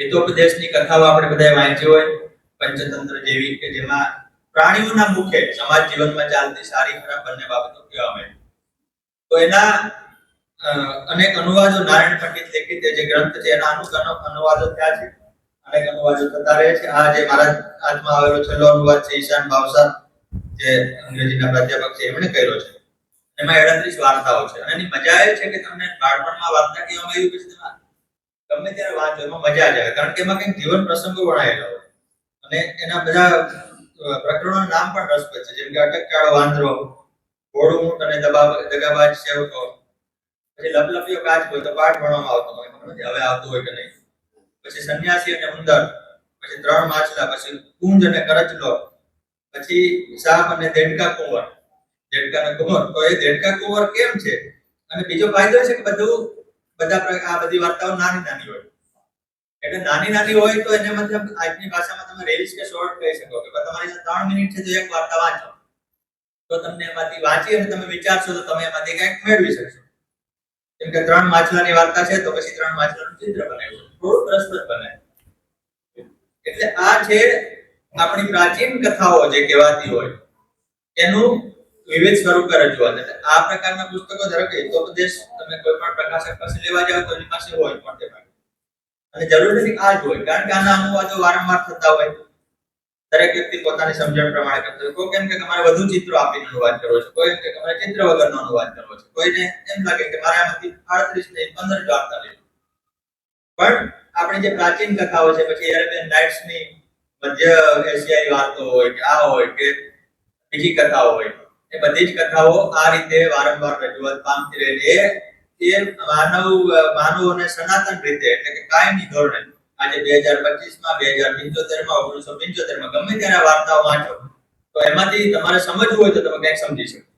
હિતોપદેશની કથાઓ આપણે બધાએ વાંચી હોય, પંચતંત્ર જેવી કે જેમાં પ્રાણીઓના મુખે સમાજ જીવનમાં ચાલતી સારી, ખરાબ બંને બાબતો કહેવામાં આવી તો એના અનેક અનુવાદો નારાયણ પંડિત લેખિત જે ગ્રંથ છે, એના અનુક અનુ- અનુવાદો થયા છે. અનેક અનુવાદો થતા રહે છે. આ જે મારા હાથમાં આવેલો છેલ્લો અનુવાદ છે, ઈશાન ભાવસા જે અંગ્રેજીના પ્રાધ્યાપક છે, એમણે કર્યો છે. એમાં એકત્રીસ વાર્તાઓ છે. અને એની મજા એ છે કે તમને બાળપણમાં વાર્તા કહેવામાં આવી પછી ગમે ત્યારે વાંચો એમાં મજા આવે કારણ કે એમાં કંઈક જીવન પ્રસંગો વણાયેલા હોય. અને એના બધા પ્રકરણોના નામ પણ રસપ્રદ છે, જેમ કે અટકચાળો વાંદરો, ઘોડું ઊંટ અને દબાવ દગાબાજ સેવકો. પછી લપલપીઓ કાચ હોય તો પાઠ ભણવામાં આવતો હોય હવે આવતું હોય કે નહીં. પછી સંન્યાસી અને ઉંદર, પછી ત્રણ માછલા, પછી કુંજ અને કરચલો, પછી સાપ અને દેડકા કુંવર. દેડકા અને કુંવર, તો એ દેડકા કુંવર કેમ છે? અને બીજો ફાયદો છે કે બધું બધા આ બધી વાર્તાઓ નાની નાની હોય. એટલે નાની નાની હોય તો એને મતલબ આજની ભાષામાં તમે રીલ્સ કે શોર્ટ કહી શકો કે તમારી ત્રણ મિનિટ છે, તો એક વાર્તા વાંચો. તો તમને એમાંથી વાંચી અને તમે વિચારશો તો તમે એમાંથી કંઈક મેળવી શકશો. જેમ કે ત્રણ માછલાની વાર્તા છે, તો પછી ત્રણ માછલાનું ચિત્ર બનાવ્યું થોડું રસપ્રદ બને. એટલે આ છે આપણી પ્રાચીન કથાઓ જે કહેવાતી હોય. એનું વિવિધ સ્વરૂપે રજૂઆત એટલે આ પ્રકારના પુસ્તકો ધારો કે હિતોપદેશ તમે કોઈ પણ પ્રકાશક પાસે લેવા જાવ તો એની પાસે હોય મોટે ભાગે અને જરૂર નથી આ જ હોય. કારણ કે આના અનુવાદો વારંવાર થતા હોય. દરેક વ્યક્તિ પોતાની સમજણ પ્રમાણે કરતો હોય. કોઈ કેમ કે તમારે વધુ ચિત્રો આપીને અનુવાદ કરવો છે. કોઈ કે તમારે ચિત્ર વગરનો અનુવાદ કરવો છે. કોઈને એમ લાગે કે મારે આમાંથી આડત્રીસ ને પંદર વાર્તા લેવી. પણ આપણી જે પ્રાચીન કથાઓ છે, પછી એરેબિયન નાઇટ્સની મધ્ય એશિયાઈ વાર્તો હોય કે આ હોય કે બીજી કથાઓ હોય એ બધી જ કથાઓ આ રીતે વારંવાર રજૂઆત પામતી રહેલી એ માનવ માનવોને સનાતન રીતે એટલે કે કાયમી ધોરણે આજે બે હજાર પચીસમાં બે હજાર પંચોતેરમાં, ઓગણીસો પંચોતેરમાં ગમે ત્યારે વાર્તાઓ વાંચો, તો એમાંથી તમારે સમજવું હોય તો તમે કંઈક સમજી શકો.